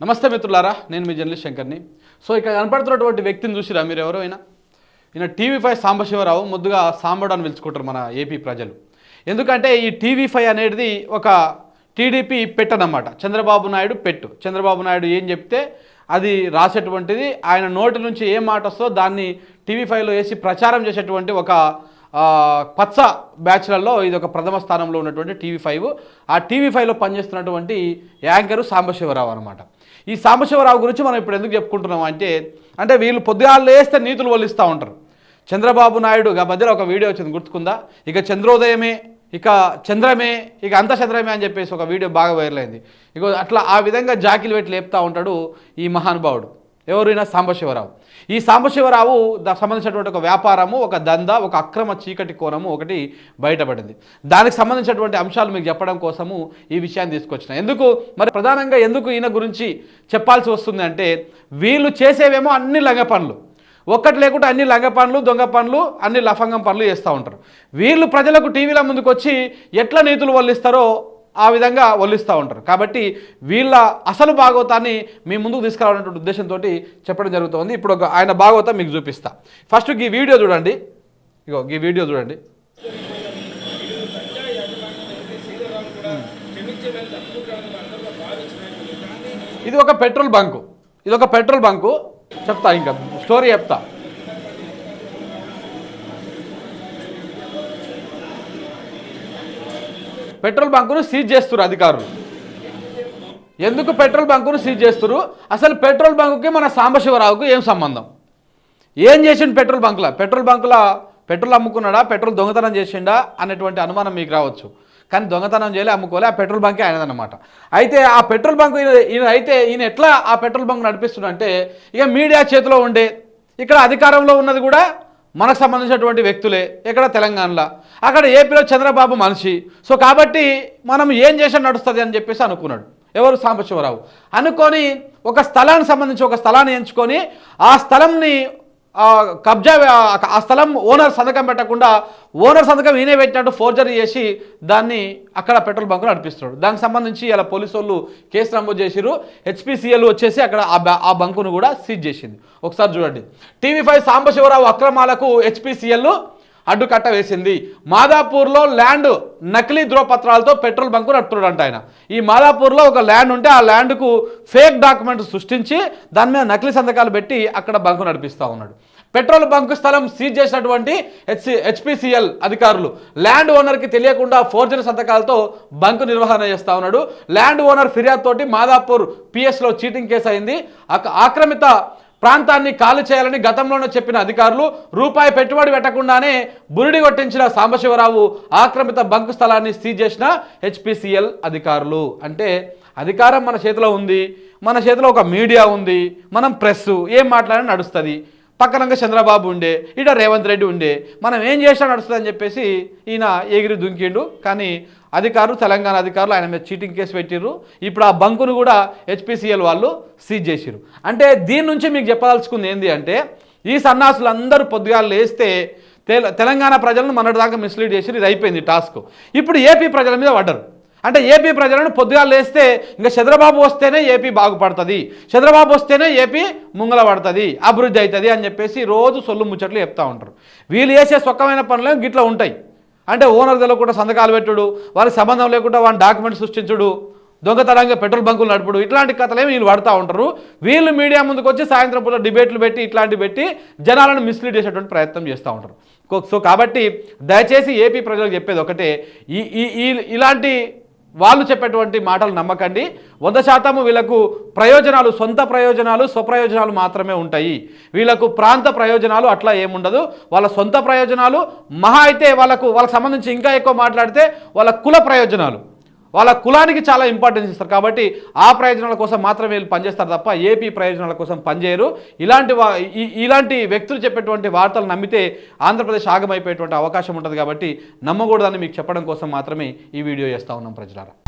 నమస్తే మిత్రులారా నేను మీ జర్నలిస్ట్ శంకర్ని. సో ఇక్కడ కనపడుతున్నటువంటి వ్యక్తిని చూసిరా మీరు ఎవరో అయినా ఈయన టీవీ ఫైవ్ సాంబశివరావు ముద్దుగా సాంబడు అని పిలుచుకుంటారు మన ఏపీ ప్రజలు. ఎందుకంటే ఈ టీవీ ఫైవ్ అనేది ఒక టీడీపీ పెట్టనమాట చంద్రబాబు నాయుడు పెట్టు. చంద్రబాబు నాయుడు ఏం చెప్తే అది రాసేటువంటిది. ఆయన నోటి నుంచి ఏ మాట వస్తుందో దాన్ని టీవీ ఫైవ్లో వేసి ప్రచారం చేసేటువంటి ఒక పచ్చ బ్యాచ్లలో ఇది ఒక ప్రథమ స్థానంలో ఉన్నటువంటి టీవీ ఫైవ్. ఆ టీవీ ఫైవ్లో పనిచేస్తున్నటువంటి యాంకరు సాంబశివరావు అనమాట ఈ సాంబశివరావు గురించి మనం ఇప్పుడు ఎందుకు చెప్పుకుంటున్నాం అంటే అంటే వీళ్ళు పొద్దుగాలు లేస్తే నీతులు వల్లిస్తూ ఉంటారు. చంద్రబాబు నాయుడు ఆ మధ్యలో ఒక వీడియో వచ్చింది గుర్తుకుందా? ఇక చంద్రోదయమే ఇక చంద్రమే ఇక అంత చంద్రమే అని చెప్పేసి ఒక వీడియో బాగా వైరల్ అయింది. ఇక అట్లా ఆ విధంగా జాకిలు పెట్టి లేపుతూ ఉంటాడు ఈ మహానుభావుడు. ఎవరైనా సాంబశివరావు. ఈ సాంబశివరావు దా సంబంధించినటువంటి ఒక వ్యాపారము ఒక దంద ఒక అక్రమ చీకటి కోణము ఒకటి బయటపడింది. దానికి సంబంధించినటువంటి అంశాలు మీకు చెప్పడం కోసము ఈ విషయాన్ని తీసుకొచ్చిన. ఎందుకు? మరి ప్రధానంగా ఎందుకు ఈయన గురించి చెప్పాల్సి వస్తుంది అంటే వీళ్ళు చేసేవేమో అన్ని లంగ పనులు ఒక్కటి లేకుండా అన్ని లంగ పనులు దొంగ పనులు అన్ని లఫంగం పనులు చేస్తూ ఉంటారు. వీళ్ళు ప్రజలకు టీవీల ముందుకు వచ్చి ఎట్లా నీతులు వల్లిస్తారో ఆ విధంగా వల్లిస్తూ ఉంటారు. కాబట్టి వీళ్ళ అసలు భాగవతాన్ని మీ ముందుకు తీసుకురావాలనేటువంటి ఉద్దేశంతో చెప్పడం జరుగుతుంది. ఇప్పుడు ఒక ఆయన భాగవతం మీకు చూపిస్తా. ఫస్ట్ ఈ వీడియో చూడండి. ఇగో ఈ వీడియో చూడండి. ఇది ఒక పెట్రోల్ బంకు. ఇది ఒక పెట్రోల్ బంకు. చెప్తా ఇంకా. స్టోరీ చెప్తా. పెట్రోల్ బంకును సీజ్ చేస్తారు అధికారులు. ఎందుకు పెట్రోల్ బంకును సీజ్ చేస్తారు అసలు పెట్రోల్ బంకుకి మన సాంబశివరావుకు ఏం సంబంధం? ఏం చేసిండు పెట్రోల్ బంకుల? పెట్రోల్ బంకుల పెట్రోల్ అమ్ముకున్నాడా? పెట్రోల్ దొంగతనం చేసిండా? అనేటువంటి అనుమానం మీకు రావచ్చు. కానీ దొంగతనం చేయలే అమ్ముకోలే ఆ పెట్రోల్ బంకే ఆయనదన్నమాట. అయితే ఆ పెట్రోల్ బంక్ ఈయన ఈయన అయితే ఈయన ఎట్లా ఆ పెట్రోల్ బంక్ నడిపిస్తుండంటే ఇక మీడియా చేతిలో ఉండే ఇక్కడ అధికారంలో ఉన్నది కూడా మనకు సంబంధించినటువంటి వ్యక్తులే ఇక్కడ తెలంగాణలో. అక్కడ ఏపీలో చంద్రబాబు మనిషి. సో కాబట్టి మనం ఏం చేసినా నడుస్తుంది అని చెప్పేసి అనుకున్నాడు. ఎవరు సాంబశివరావు? అనుకొని ఒక స్థలానికి సంబంధించి ఒక స్థలాన్ని ఎంచుకొని ఆ స్థలంని కబ్జా ఆ- స్థలం ఓనర్ సంతకం పెట్టకుండా ఓనర్ సంతకం ఈయనే పెట్టినట్టు ఫోర్జరీ చేసి దాన్ని అక్కడ పెట్రోల్ బంక్ నడిపిస్తున్నాడు. దానికి సంబంధించి ఇలా పోలీసు వాళ్ళు కేసు నమోదు చేసిరు హెచ్పిసిఎల్ వచ్చేసి అక్కడ ఆ బ- ఆ బంకును కూడా సీజ్ చేసింది. ఒకసారి చూడండి. టీవీ ఫైవ్ సాంబశివరావు అక్రమాలకు హెచ్పిసిఎల్ అడ్డుకట్ట వేసింది. మాదాపూర్లో ల్యాండ్ నకిలీ ధ్రువపత్రాలతో పెట్రోల్ బంకు నడుపుతున్నాడంట ఆయన. ఈ మాదాపూర్లో ఒక ల్యాండ్ ఉంటే ఆ ల్యాండ్కు ఫేక్ డాక్యుమెంట్ సృష్టించి దాని మీద నకిలీ సంతకాలు పెట్టి అక్కడ బంకు నడిపిస్తూ ఉన్నాడు. పెట్రోల్ బంకు స్థలం సీజ్ చేసినటువంటి హెచ్సి హెచ్పిసిఎల్ అధికారులు ల్యాండ్ ఓనర్కి తెలియకుండా ఫోర్జరీ సంతకాలతో బంకు నిర్వహణ చేస్తూ ఉన్నాడు. ల్యాండ్ ఓనర్ ఫిర్యాదు తోటి మాదాపూర్ పిఎస్లో చీటింగ్ కేసు అయింది. ఆక్రమిత ప్రాంతాన్ని ఖాళీ చేయాలని గతంలోనే చెప్పిన అధికారులు రూపాయి పెట్టుబడి పెట్టకుండానే బురిడి కొట్టించిన సాంబశివరావు ఆక్రమిత బంకు స్థలాన్ని సీజ్ చేసిన హెచ్పిసిఎల్ అధికారులు. అంటే అధికారం మన చేతిలో ఉంది మన చేతిలో ఒక మీడియా ఉంది మనం ప్రెస్ ఏం మాట్లాడినా నడుస్తుంది. పక్కనంగా చంద్రబాబు ఉండే ఇట రేవంత్ రెడ్డి ఉండే మనం ఏం చేసినా నడుస్తుంది అని చెప్పేసి ఈయన ఎగిరి దుంకిండు. కానీ అధికారులు తెలంగాణ అధికారులు ఆయన మీద చీటింగ్ కేసు పెట్టిర్రు. ఇప్పుడు ఆ బంకును కూడా హెచ్పిసిఎల్ వాళ్ళు సీజ్ చేసిర్రు. అంటే దీని నుంచి మీకు చెప్పదలుచుకుంది ఏంటి అంటే ఈ సన్నాసులు అందరూ పొద్దుగాలు లేస్తే తెల- తెలంగాణ ప్రజలను మొన్నటిదాకా మిస్లీడ్ చేసి ఇది అయిపోయింది టాస్క్ ఇప్పుడు ఏపీ ప్రజల మీద పడ్డరు. అంటే ఏపీ ప్రజలను పొద్దుగా లేస్తే ఇంకా చంద్రబాబు వస్తేనే ఏపీ బాగుపడుతుంది. చంద్రబాబు వస్తేనే ఏపీ ముంగల పడుతుంది అభివృద్ధి అవుతుంది అని చెప్పేసి రోజు సొల్లు ముచ్చట్లు చెప్తా ఉంటారు. వీళ్ళు చేసే సొక్కమైన పనులు గిట్ల ఉంటాయి. అంటే ఓనర్ తెలియకుండా సంతకాలు పెట్టుడు వాళ్ళకి సంబంధం లేకుండా వాళ్ళ డాక్యుమెంట్ సృష్టించుడు దొంగతనంగా పెట్రోల్ బంకులు నడుపుడు ఇట్లాంటి కథలేమి వీళ్ళు పడుతూ ఉంటారు. వీళ్ళు మీడియా ముందుకు వచ్చి సాయంత్రం పూట డిబేట్లు పెట్టి ఇట్లాంటివి పెట్టి జనాలను మిస్లీడ్ చేసేటువంటి ప్రయత్నం చేస్తూ ఉంటారు. సో కాబట్టి దయచేసి ఏపీ ప్రజలకు చెప్పేది ఒకటే ఈ- ఈ ఇలాంటి వాళ్ళు చెప్పేటువంటి మాటలు నమ్మకండి. వంద శాతము వీళ్ళకు ప్రయోజనాలు సొంత ప్రయోజనాలు స్వప్రయోజనాలు మాత్రమే ఉంటాయి. వీళ్ళకు ప్రాంత ప్రయోజనాలు అట్లా ఏముండదు. వాళ్ళ సొంత ప్రయోజనాలు మహా అయితే వాళ్ళకు వాళ్ళకి సంబంధించి ఇంకా ఎక్కువ మాట్లాడితే వాళ్ళ కుల ప్రయోజనాలు. వాళ్ళ కులానికి చాలా ఇంపార్టెన్స్ ఇస్తారు. కాబట్టి ఆ ప్రయోజనాల కోసం మాత్రమే వీళ్ళు పనిచేస్తారు తప్ప ఏపీ ప్రయోజనాల కోసం పనిచేయరు. ఇలాంటి వా- ఈ- ఇలాంటి వ్యక్తులు చెప్పేటువంటి వార్తలు నమ్మితే ఆంధ్రప్రదేశ్ ఆగమైపోయేటువంటి అవకాశం ఉంటుంది కాబట్టి నమ్మకూడదని మీకు చెప్పడం కోసం మాత్రమే ఈ వీడియో చేస్తూ ఉన్నాం ప్రజలారా.